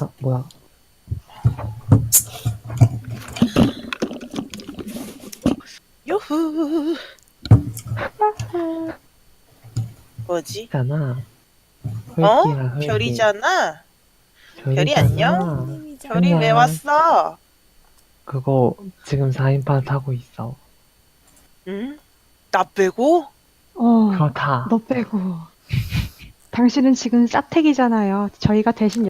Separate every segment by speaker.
Speaker 1: 아, 뭐야.
Speaker 2: 요후. 뭐지?
Speaker 1: 있잖아.
Speaker 2: 어?
Speaker 1: 헐기야, 헐기.
Speaker 2: 별이잖아. 별이
Speaker 1: 별이잖아.
Speaker 2: 안녕? 별이 왜. 왔어?
Speaker 1: 그거 지금 4인판 타고 있어.
Speaker 2: 응? 나 빼고?
Speaker 3: 어,
Speaker 1: 그렇다.
Speaker 3: 너 빼고. 당신은 지금 싸택이잖아요. 저희가 대신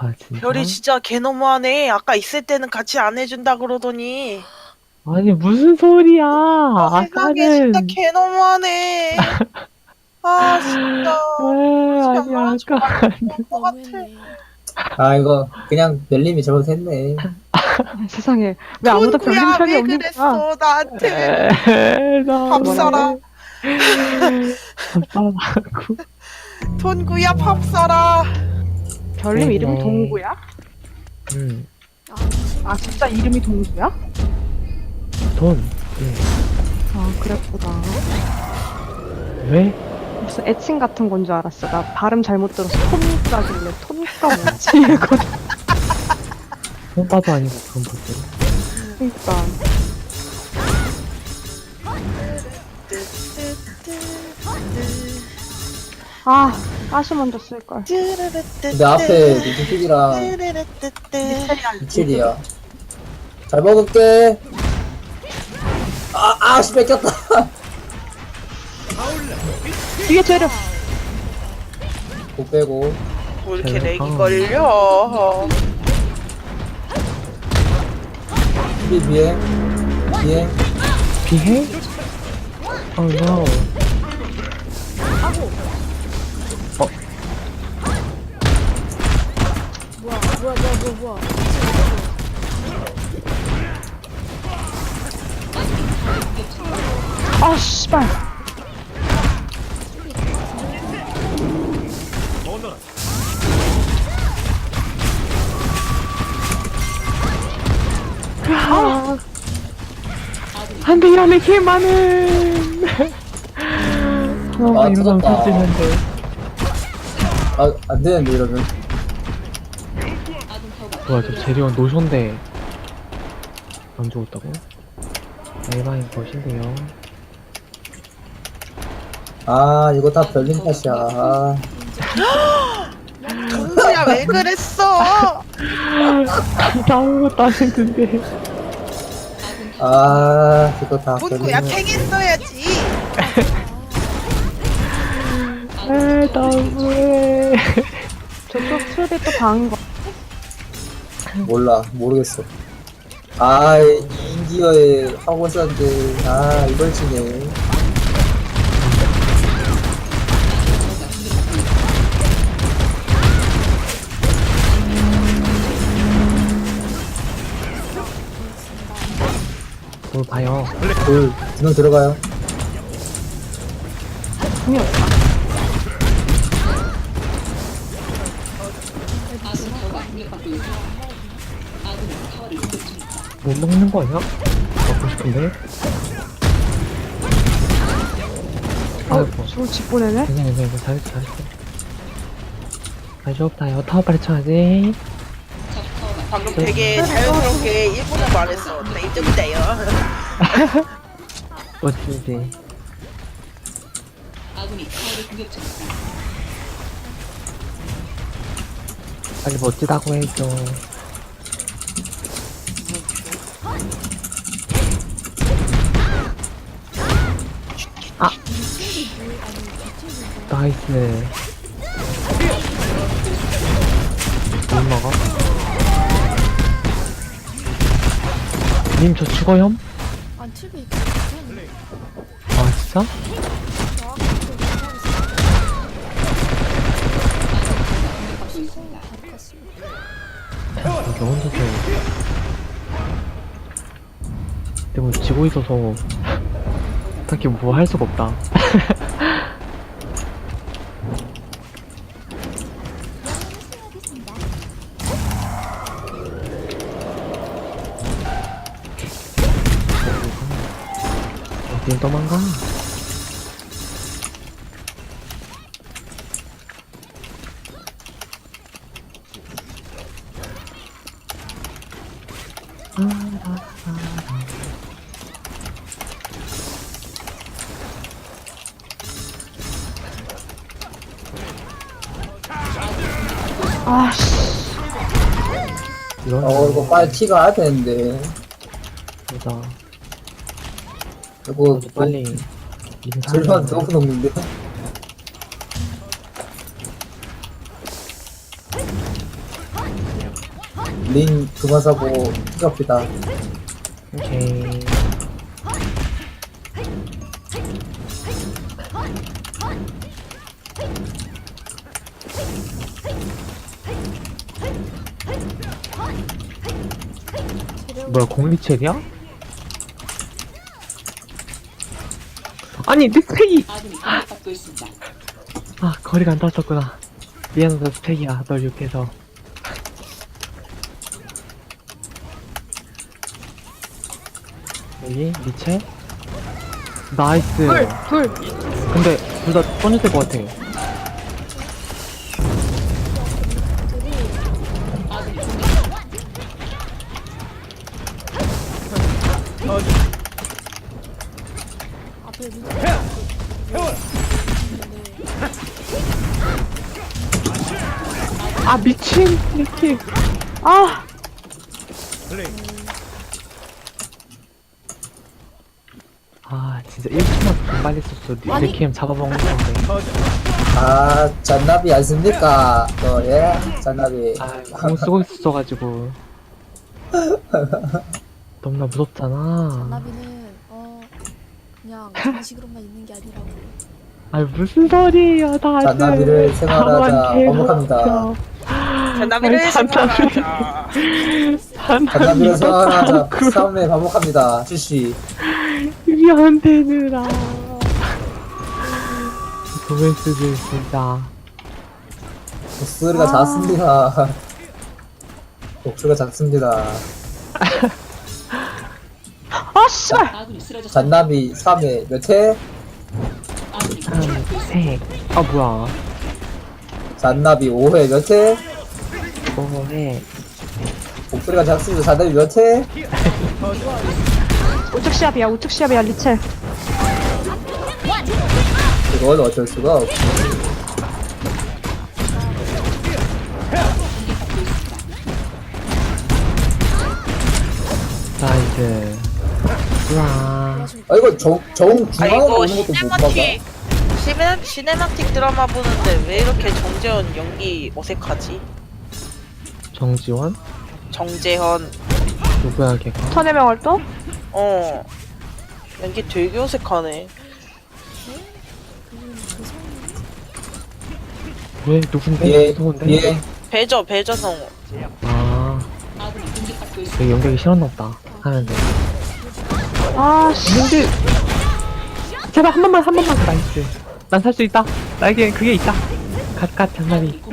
Speaker 1: 아, 진짜?
Speaker 2: 별이 진짜 개 너무하네. 아까 있을 때는 같이 안 해준다 그러더니.
Speaker 1: 아니, 무슨 소리야.
Speaker 2: 아, 세상에
Speaker 1: 아까는.
Speaker 2: 진짜 개 너무하네. 아 진짜.
Speaker 1: 에, 아니, 아까.
Speaker 2: 것 같아.
Speaker 4: 아 이거 그냥 별님이 잘못했네.
Speaker 3: 세상에 왜 아무도 별님
Speaker 2: 톤구야,
Speaker 3: 편이
Speaker 2: 왜
Speaker 3: 없는 거야?
Speaker 2: 그랬어 나한테.
Speaker 1: 에,
Speaker 2: 나밥 사라.
Speaker 1: 밥 사라고.
Speaker 2: 톤구야 밥 사라.
Speaker 3: 별님
Speaker 1: 네.
Speaker 3: 이름이 동구야?
Speaker 1: 응.
Speaker 3: 아 진짜 이름이 동구야?
Speaker 1: 돈. 응.
Speaker 3: 아 그랬구나.
Speaker 1: 왜?
Speaker 3: 무슨 애칭 같은 건 줄 알았어. 나 발음 잘못 들어서 톤가길래 톤가 뭐지? 이거든.
Speaker 1: 손바도 아니고 그런 것들.
Speaker 3: 그러니까 아 가시 먼저 쓸 걸.
Speaker 4: 근데 앞에 리드픽이랑 미칠이야. 잘 먹을게. 아, 아씨 뺏겼다.
Speaker 3: 뒤에 재료.
Speaker 4: 못 빼고.
Speaker 2: 뭐 이렇게
Speaker 1: 잘
Speaker 2: 렉이. 걸려?
Speaker 4: 비 비행. 비행.
Speaker 1: 비해? 어, no.
Speaker 5: 뭐야 뭐야
Speaker 3: 아 씨발.
Speaker 1: 안 돼, 이러면 힘 많은. 어,
Speaker 4: 아,
Speaker 1: 이러면
Speaker 4: 터졌다.
Speaker 1: 터지는데.
Speaker 4: 아, 안 되는데 이러면.
Speaker 1: 뭐야, 저 재료원 노쇼인데. 안 죽었다고? 알바인 것인데요.
Speaker 4: 아, 이거 다 별님 탓이야. 아,
Speaker 2: 톤구야 왜 그랬어?
Speaker 1: 아무것도 안 했는데.
Speaker 4: 아, 이거 다
Speaker 2: 톤구야
Speaker 4: 별님.
Speaker 2: 팽했어야지.
Speaker 1: 에, 너무해.
Speaker 3: 저쪽 트랩이 또 당한 거.
Speaker 4: 몰라, 모르겠어. 아, 이 인디어에 하고 있었는데, 아, 이걸 치네.
Speaker 1: 뭘 봐요.
Speaker 4: 돌, 두명 들어가요.
Speaker 3: 분이 없다.
Speaker 1: 못 먹는 거야? 먹고 싶은데?
Speaker 3: 어,
Speaker 1: 아이고.
Speaker 3: 저걸 집 보내네?
Speaker 1: 괜찮아, 괜찮아. 잘했어, 잘했어. 다시 없다요. 타워 빨리 쳐야지.
Speaker 2: 방금 되게 자연스럽게 일본어 말했어. 네, 레이저부대요.
Speaker 1: 어찌지. 빨리 멋지다고 해줘. 나이스. 못 먹어? 님, 저 죽어요?
Speaker 5: 안 괜찮네
Speaker 1: 아, 진짜? 여기 혼자서 근데 뭐 지고 있어서 딱히 뭐 할 수가 없다
Speaker 4: 이거 빨리 티 가야 되는데
Speaker 1: 보자.
Speaker 4: 이거
Speaker 1: 빨리
Speaker 4: 절반
Speaker 1: 인사하는
Speaker 4: 너무 넘는데 린 그만 사고 피갑시다
Speaker 1: 오케이. 뭐야 공리첼이야? 아니 내 스펙이! 아 거리가 안 닿았었구나. 미안하다 스펙이야 널 욕해서. 여기 리첼 나이스.
Speaker 3: 둘, 둘.
Speaker 1: 근데 둘 다 뻔했을 것 같아 아 미친. 미친
Speaker 3: 아,
Speaker 1: 아 진짜 1초만 더 빨리 썼어 리캠 잡아먹는 건데.
Speaker 4: 아 잔나비 안습니까? 너예? 잔나비.
Speaker 1: 아공 쓰고 있었어가지고. 너무나 무섭잖아.
Speaker 5: 나비는 어 그냥 장식으로만 있는 게 아니라고.
Speaker 1: 아 무슨 소리예요 다들.
Speaker 4: 잔나비를 생활하자. 번복합니다.
Speaker 2: 잔나비를 생각하자.
Speaker 4: 생활하자
Speaker 1: 그
Speaker 4: 싸움에 반복합니다. 실시
Speaker 1: 미안 되느라. 도메스들 진짜
Speaker 4: 목소리가 작습니다. 목소리가 작습니다.
Speaker 3: 아, 씨발.
Speaker 4: 잔나비 3회 몇회?
Speaker 1: 한세아 뭐야.
Speaker 4: 잔나비 5회 몇 회
Speaker 1: 뭐해
Speaker 4: 목소리가 작습니다 잔나비 몇회?
Speaker 3: 우측 시합이야, 우측 시합이야, 리첼.
Speaker 4: 그건 어쩔 수가 없지
Speaker 1: 나이스 우와.
Speaker 4: 아 이거 정, 정 중앙으로
Speaker 2: 아이고
Speaker 4: 오는 것도 못 막아
Speaker 2: 시네마틱. 시네, 시네마틱 드라마 보는데 왜 이렇게 정재현 연기 어색하지?
Speaker 1: 정지원?
Speaker 2: 정재현
Speaker 1: 누구야 걔가?
Speaker 3: 천의 명을 또?
Speaker 2: 어. 연기 되게 어색하네.
Speaker 1: 왜 누군데?
Speaker 4: 예,
Speaker 1: 누군데?
Speaker 4: 예.
Speaker 2: 배저 배저 성우.
Speaker 1: 아. 되게 연결이 싫었나 보다. 하는데.
Speaker 3: 아, 씨.
Speaker 1: 근데 제발 한 번만 한 번만 나이스. 난 살 수 있다. 나에겐 그게 있다. 갓갓 장난이. 고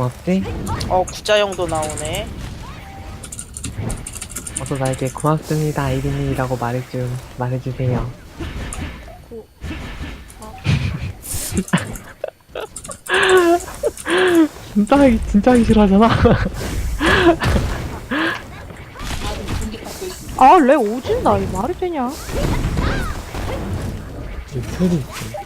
Speaker 1: 맙지?
Speaker 2: 어 구자영도 나오네.
Speaker 1: 어서 나에게 고맙습니다 아이린이라고 말해줌 말해주세요
Speaker 5: 고.
Speaker 1: 진짜 하기 진짜 하기 싫어하잖아
Speaker 3: 아, 레 오진다. 이 말이 되냐?
Speaker 1: 이 틀이 있지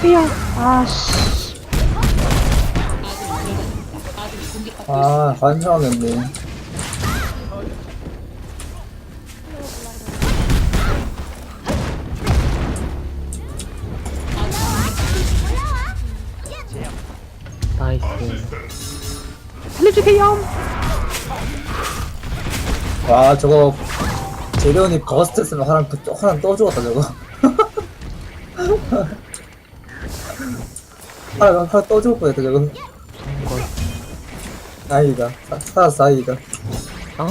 Speaker 1: 살려주세요
Speaker 3: 아, 씨.
Speaker 4: 아 환상했네
Speaker 1: 나이스
Speaker 3: 살려주세요.
Speaker 4: 와 저거 재련이 버스트 쓰면 하나 그 하나 떠 죽었다 저거 하나 하나 떠줄 뻔했다 저거
Speaker 1: 좋은 걸.
Speaker 4: 다행이다 사- 살았어 다행이다
Speaker 1: 어?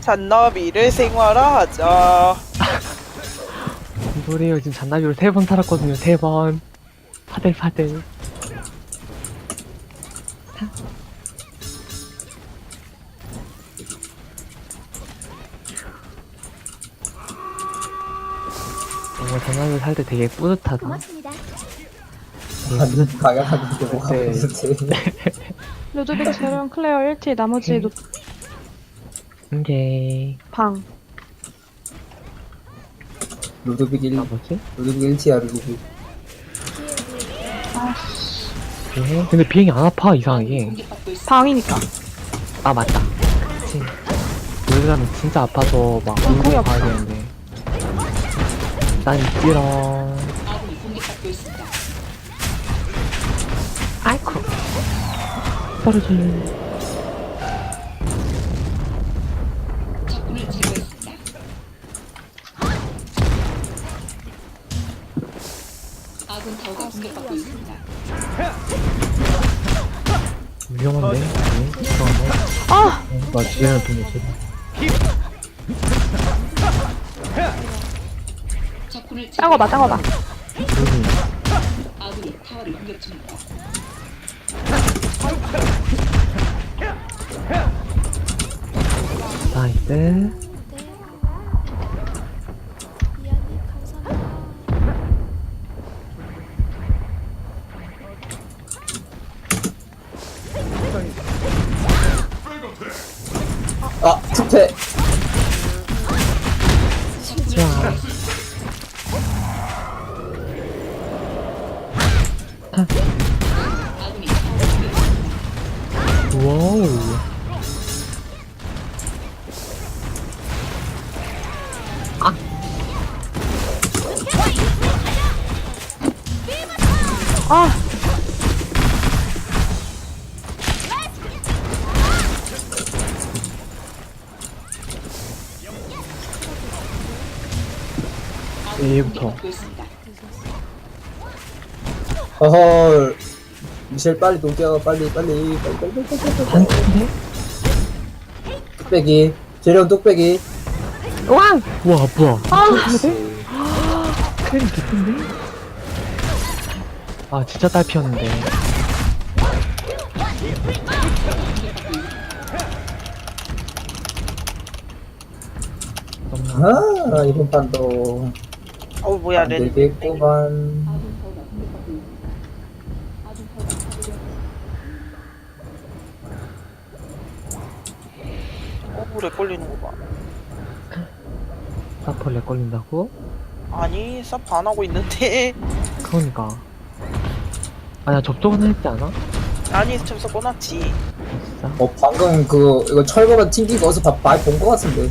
Speaker 2: 잔나비를 생활하자.
Speaker 1: 무슨 소리예요? 지금 잔나비로 세 번 살았거든요. 세 번. 파들파들. 정말 잔나비를 살때 되게 뿌듯하다.
Speaker 4: 완전 뭐가
Speaker 1: 네.
Speaker 4: 무슨
Speaker 3: 루드빅 제로랑 클레어 1티 나머지 노,
Speaker 1: 오케이.
Speaker 3: 방.
Speaker 4: 루드빅 1
Speaker 1: 아, 뭐지?
Speaker 4: 루드빅 1티야 루드빅
Speaker 1: 비행? 근데 비행이 안 아파, 이상하게.
Speaker 3: 방이니까.
Speaker 1: 아, 맞다. 그치. 놀라면 진짜 아파서 막
Speaker 3: 거의
Speaker 1: 운동
Speaker 3: 없어.
Speaker 1: 가야 되는데. 난 있지 떨어져. 위험한데? 네, 위험한데?
Speaker 3: 아!
Speaker 1: 나 뒤에는 돈 없어.
Speaker 3: 딴거 봐, 딴거 봐.
Speaker 1: 여기. 나이스.
Speaker 5: 네. 이야
Speaker 1: 얘부터.
Speaker 4: 어헐 미셸 빨리 녹여 빨리 빨리 빨리 빨리 빨리 빨리 빨리
Speaker 1: 한 팀인데?
Speaker 4: 뚝배기 재련 뚝배기
Speaker 1: 왕! 와, 뭐야.
Speaker 3: 아!
Speaker 1: 크림 깊은데? 아, 진짜 딸피였는데. 너무
Speaker 4: 아 이번 판도
Speaker 2: 어 뭐야
Speaker 4: 안
Speaker 2: 렌.
Speaker 4: 되겠구만
Speaker 2: 어 물에 걸리는 거 봐.
Speaker 1: 사퍼 렉 걸린다고?
Speaker 2: 아니 쌉안 하고 있는데.
Speaker 1: 그러니까. 아니야, 접속은 했지 않아?
Speaker 2: 아니 점수 꺼놨지.
Speaker 1: 진짜?
Speaker 4: 어 방금 그 이거 철거가 튕긴 거 어디서 봐- 많이 본거 같은데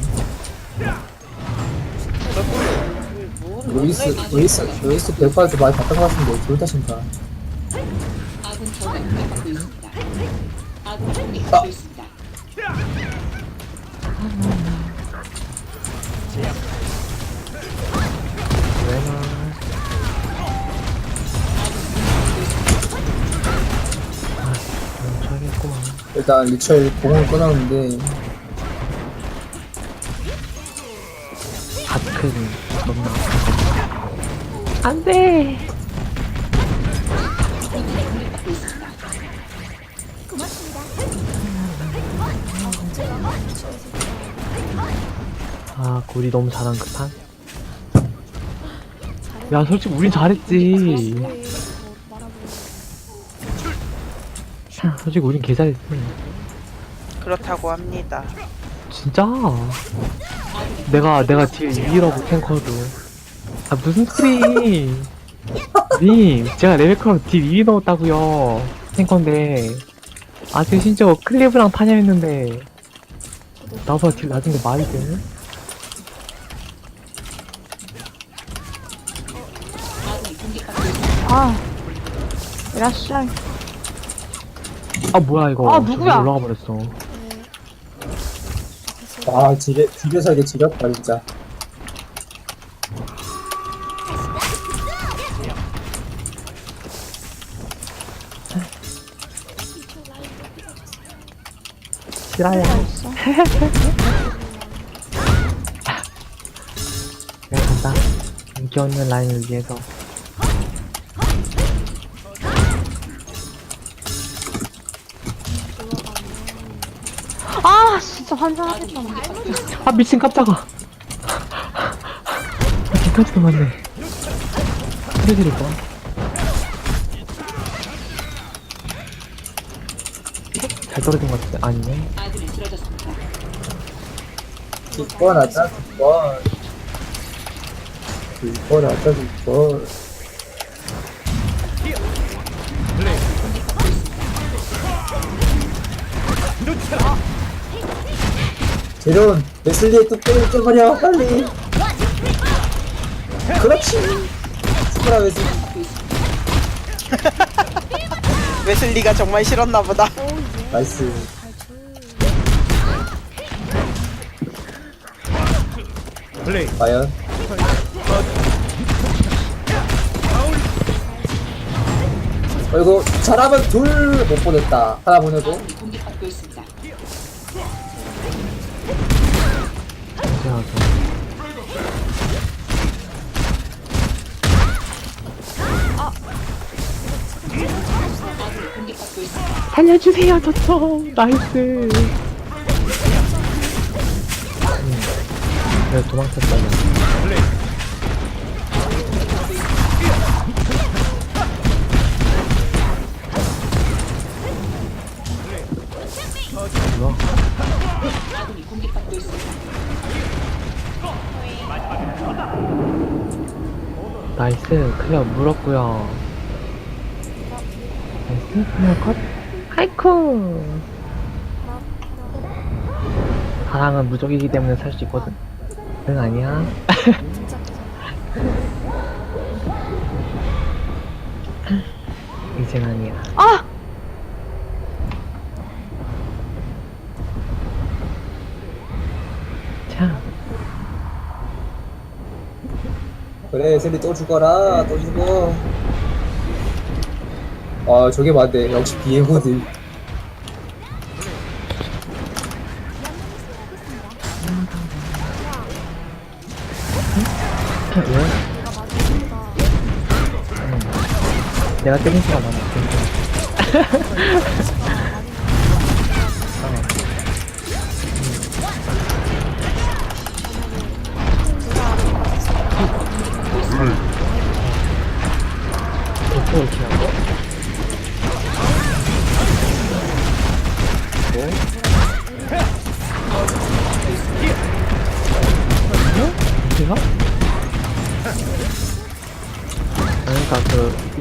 Speaker 2: 뭐,
Speaker 4: 루이스 루이스 루이스 백파에서 많이 봤던 거 같은데 탓인가
Speaker 1: 왜나. 아.
Speaker 4: 일단 리첼 공을 끊었는데
Speaker 1: 다크는 안 돼! 아, 우리 너무 잘한 그 판? 야, 솔직히 우린 잘했지. 솔직히 우린 개 잘했어.
Speaker 2: 그렇다고 합니다.
Speaker 1: 진짜. 내가, 내가 딜 2라고 탱커도. 아, 무슨 소리. 님, 제가 레베카로 딜2 넣었다고요 탱커인데. 아, 지금 심지어 클리브랑 타냐했는데. 나보다 딜 낮은 게 말이 돼?
Speaker 3: 아. 이라샤이.
Speaker 1: 아, 뭐야, 이거.
Speaker 3: 아, 누구야?
Speaker 1: 저기 올라가 버렸어.
Speaker 4: 아 집에 집에서 이게 지렸다 진짜
Speaker 1: 싫어요.
Speaker 3: 있어.
Speaker 1: 내가 간다. 인기 없는 라인을 위해서.
Speaker 3: 아 진짜 환장하겠다.
Speaker 1: 아, 미친 깜짝아. 아, 뒤까지도 맞네. 소리지를 봐. 잘 떨어진 것 같은데, 아니네.
Speaker 4: 6번 하자 6번 6번 하자 6번 제론 웨슬리의 뚝배기를 깨버려 빨리. 그렇지. 죽어라 웨슬리.
Speaker 2: 웨슬리가 정말 싫었나 보다.
Speaker 4: 나이스 과연 어이구 잘하면 둘 못 보냈다 하나 보내고.
Speaker 1: 살려주세요, 저쪽. 나이스. 음. 내가 도망쳤다. 이거? 나이스 클리어 물었고요 나이스 클리어 컷 아이쿠 사랑은 무적이기 때문에 살 수 있거든 응 아니야? 이젠 아니야.
Speaker 3: 아!
Speaker 1: 자
Speaker 4: 그래 셀리 또 죽어라 또 죽어. 아 저게 맞네. 역시 비에고드
Speaker 1: 왜? 응. 내가 때린 수가 많아 또 이렇게 하고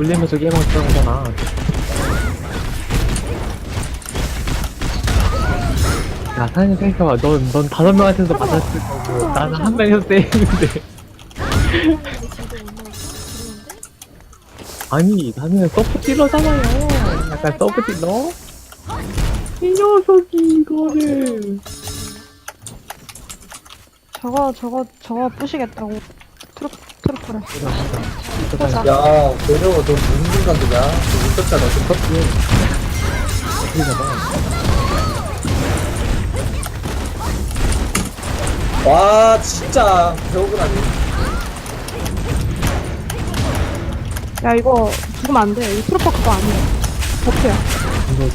Speaker 1: 그 울리면서 게임을 쓰는 거잖아. 야 사장님 생각해봐. 넌, 넌 다섯 명한테서 받았을 거고 나는 한 명이서 때리는데? 아니 나는 서브 딜러잖아요. 약간 서브 딜러? 이 녀석이 이거를
Speaker 3: 저거 저거 저거 부시겠다고 트럭 트럭터를.
Speaker 1: 보자.
Speaker 4: 야 배려 너 무슨 생각이냐 너 웃었잖아 좀 컸지
Speaker 1: 어떻게 잡아?
Speaker 4: 와 진짜 배우구나니
Speaker 3: 야 이거 죽으면 안 돼. 이 트로퍼 그거 아니야. 버프야.
Speaker 1: 이거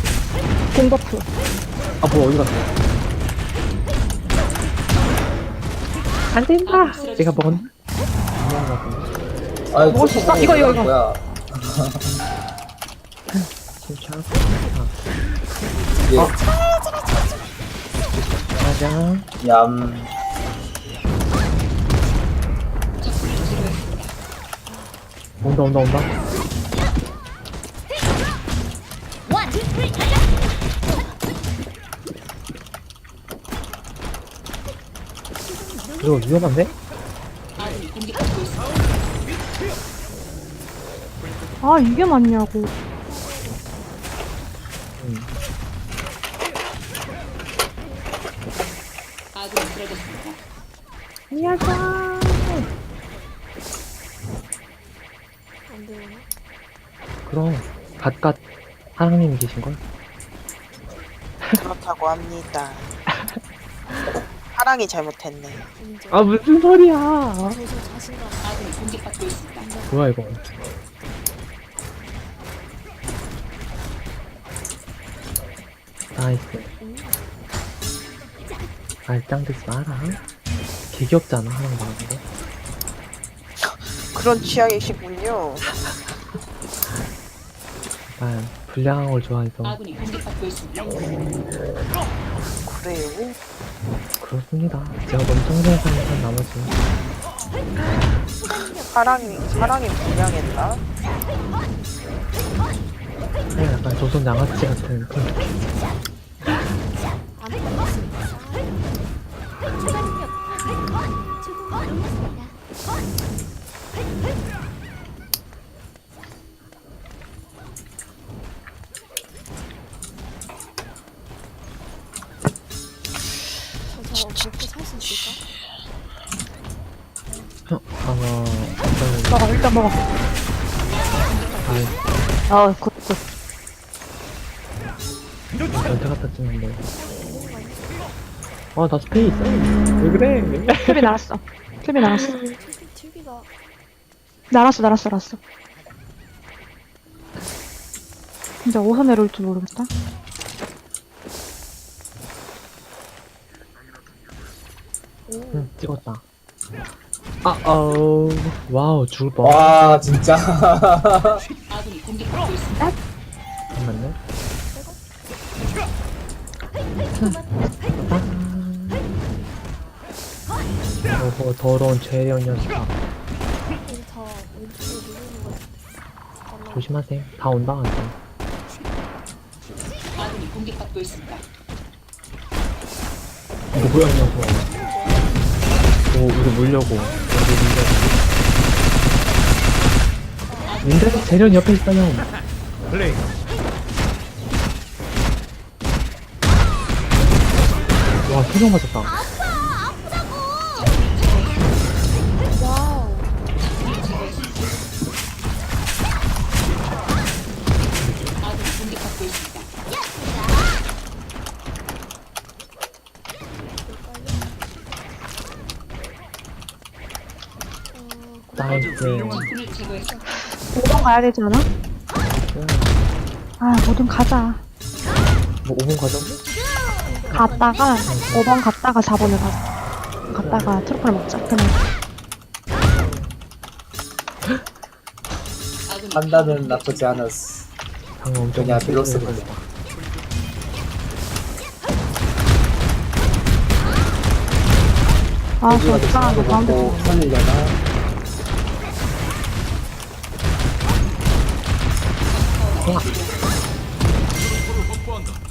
Speaker 3: 공버프.
Speaker 1: 아 뭐 어디 갔어? 안 된다. 내가 먹었나?
Speaker 4: 아
Speaker 3: 먹을 수 있어? 이거, 이거, 이거.
Speaker 4: 뭐야
Speaker 1: 진짜.
Speaker 4: 예.
Speaker 1: 어. 가자.
Speaker 4: 얌
Speaker 1: 온다 온다 온다. 이거 위험한데?
Speaker 3: 아 이게 맞냐고.
Speaker 1: 응. 미안하다.
Speaker 5: 안 되나?
Speaker 1: 그럼 갓갓 사장님이 계신걸?
Speaker 2: 그렇다고 합니다. 사랑이 잘못했네.
Speaker 5: 인정.
Speaker 1: 아 무슨 소리야
Speaker 5: 저저 자신감. 인정.
Speaker 1: 뭐야 이거 나이스. 알짱대지 마라. 개귀엽잖아 하는 거 하는데.
Speaker 2: 그런 취향이시군요.
Speaker 1: 난 불량한 걸 좋아해서.
Speaker 2: 그래요?
Speaker 1: 그렇습니다. 제가 너무 청소해서 나머지.
Speaker 2: 사랑이 사랑이 불량했나?
Speaker 1: 약간 조선 양아치 같은 그런 느낌.
Speaker 5: 저저 먹고 살수 있을까?
Speaker 1: 형 아마 일단은
Speaker 3: 먹어, 일단 먹어.
Speaker 1: 아
Speaker 3: 어, 굿, 굿.
Speaker 1: 연태 갖다 찍는데 아 나 스페이 있어 왜 그래
Speaker 3: 틀비 날았어. 틀비 날았어.
Speaker 5: TV가
Speaker 3: 날았어, 날았어, 날았어. 진짜 어디서 내려올 줄 모르겠다.
Speaker 1: 응 찍었다 아 어우 와우 죽을 뻔
Speaker 4: 와 진짜
Speaker 1: 잠깐만요 아. 오호 더러운
Speaker 5: 누르는 거 같아.
Speaker 1: 조심하세요 다 온다 완전 이거 뭐야 이 녀석 오 우리 물려고 민들 재련 옆에 있어요. 플레이. 와 소정 맞았다
Speaker 3: 가야 되지 않아? 아, 뭐든 가자.
Speaker 1: 뭐 5분 가자고?
Speaker 3: 갔다가, 5번 갔다가 4번을 가자. 갔다가 트로플 먹자. 그래.
Speaker 4: 판단은 나쁘지 않았어
Speaker 1: 방금 엄청
Speaker 4: 그냥 빌로스
Speaker 1: 실수를
Speaker 4: 걸려.
Speaker 1: 했다.
Speaker 3: 아, 저 이상한 거 가운데
Speaker 4: 먹고
Speaker 3: 좀
Speaker 4: 살리려나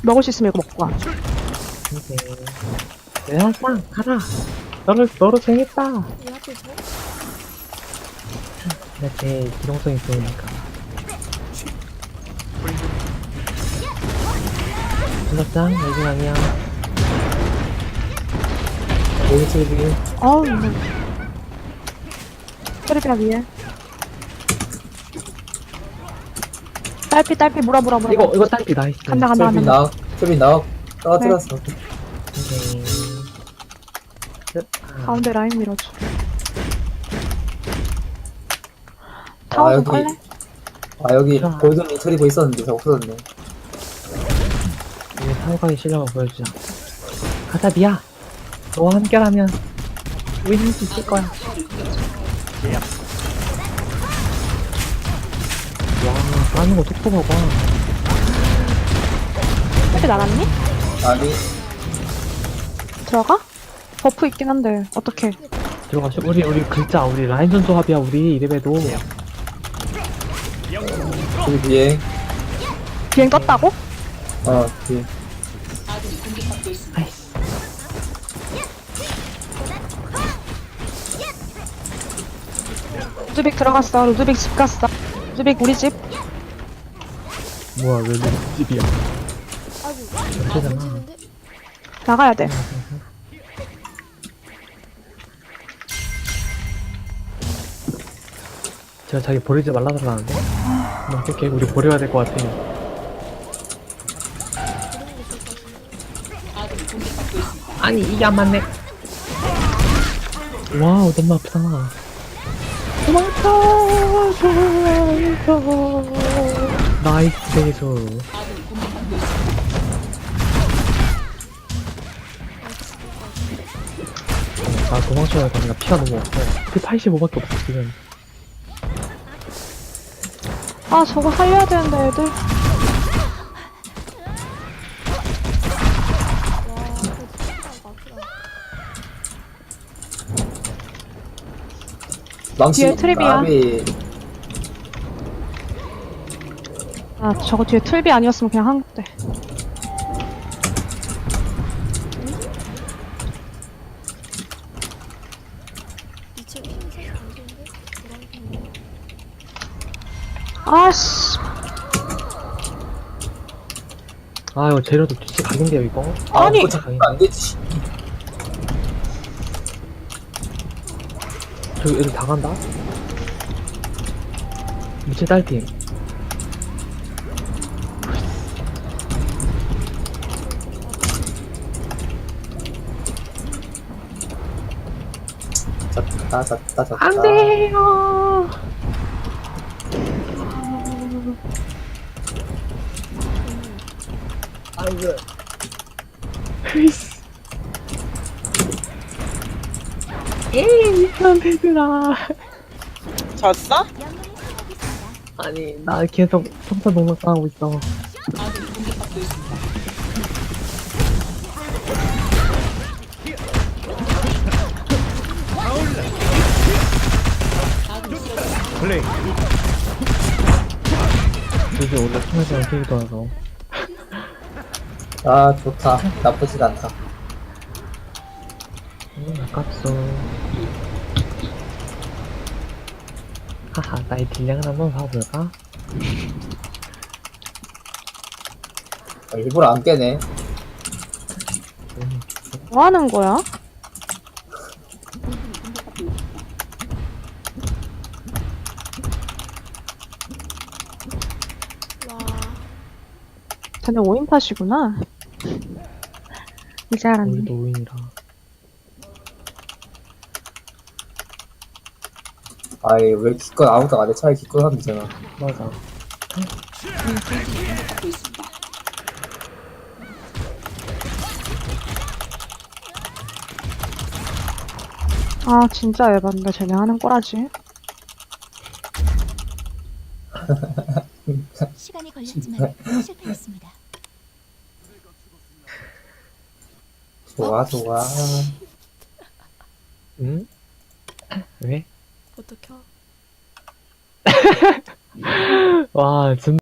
Speaker 3: 먹을 수 있으면 이거 먹고 가.
Speaker 1: 오케이. 내 항상 가라. 너를 너로 정했다. 내가 제일 기동성이 좋으니까. 끝났장 여긴 아니야.
Speaker 4: 여기
Speaker 3: 어우, 이거. 테레비라 위에. 딸피, 딸피, 물어, 물어, 물어.
Speaker 1: 이거 이거 딸피 나이스.
Speaker 3: 간다, 간다,
Speaker 4: TV
Speaker 3: 간다.
Speaker 4: 나와 TV 나와 떨어뜨렸어
Speaker 1: 오케이. 끝. 아,
Speaker 3: 가운데 라인 밀어줘.
Speaker 4: 아
Speaker 3: 타워 좀
Speaker 4: 여기
Speaker 3: 깔래?
Speaker 4: 아 여기
Speaker 1: 자.
Speaker 4: 골든 리트리버 있었는데 저 없어졌네
Speaker 1: 이제 타워가의 실력을 보여주자. 가자 미야. 너와 함께라면 우리는 할수 있을 거야. 와, 까는 거 똑똑하다.
Speaker 3: 테레비 나갔니?
Speaker 4: 아니
Speaker 3: 들어가? 버프 있긴 한데, 어떡해.
Speaker 1: 들어가시. 우리 우리 글자 우리 라인전 조합이야 우리 이래봬도.
Speaker 4: 여기 뒤에
Speaker 3: 비행 떴다고?
Speaker 4: 어 뒤에.
Speaker 3: 루드빅 들어갔어. 루드빅 집 갔어. 루드빅 우리 집.
Speaker 1: 뭐야 왜 우리 집이야?
Speaker 5: 아. 던지는데?
Speaker 3: 나가야 돼.
Speaker 1: 제가 자기 버리지 말라 그러는데. 어떡해 우리 버려야 될 것 같아. 아니 이게 안 맞네 와우 너무 아프다 도망쳐 도망쳐 나이스 대수 나 도망쳐야 돼. 나 피가 너무 없어. 피 85밖에 없어, 지금.
Speaker 3: 아 저거 살려야 되는데 애들. 뒤에 트랩이야.
Speaker 4: 나비
Speaker 3: 아 저거 뒤에 틀비 아니었으면 그냥
Speaker 5: 흰색 안좋은데 노란색
Speaker 3: 아씨.
Speaker 1: 아, 이거 재료도 뒤치 각인데요, 이거?
Speaker 3: 아니.
Speaker 4: 그거 잡으면 안 되지
Speaker 1: 저 애들 다 간다? 무채 딸팀.
Speaker 4: 잡다
Speaker 1: 안 돼요! 아이고. 흐이씨. 에이, 미션 배들아.
Speaker 2: 졌어?
Speaker 1: 아니, 나 계속 점사 농락 당하고 있어.
Speaker 6: 플레이.
Speaker 1: 요즘 원래 않기도 하고.
Speaker 4: 아 좋다 나쁘진 않다
Speaker 1: 음, 아깝소. 하하, 나의 딜량을 한번 봐볼까?
Speaker 4: 아, 일부러 안 깨네
Speaker 3: 뭐 하는 거야?
Speaker 5: 와
Speaker 3: 쟤네 5인 탓이구나. 이제 알았네.
Speaker 1: 우리도 5인이라.
Speaker 4: 아이 왜 기껏 아무도 안해 차라리 기껏 하면 되잖아
Speaker 1: 맞아.
Speaker 3: 아 진짜 에반데 쟤네 하는 꼬라지.
Speaker 7: 시간이 걸렸지만 실패했습니다.
Speaker 4: 좋아 좋아
Speaker 1: 응? 왜?
Speaker 5: 어떡해
Speaker 1: 와, 진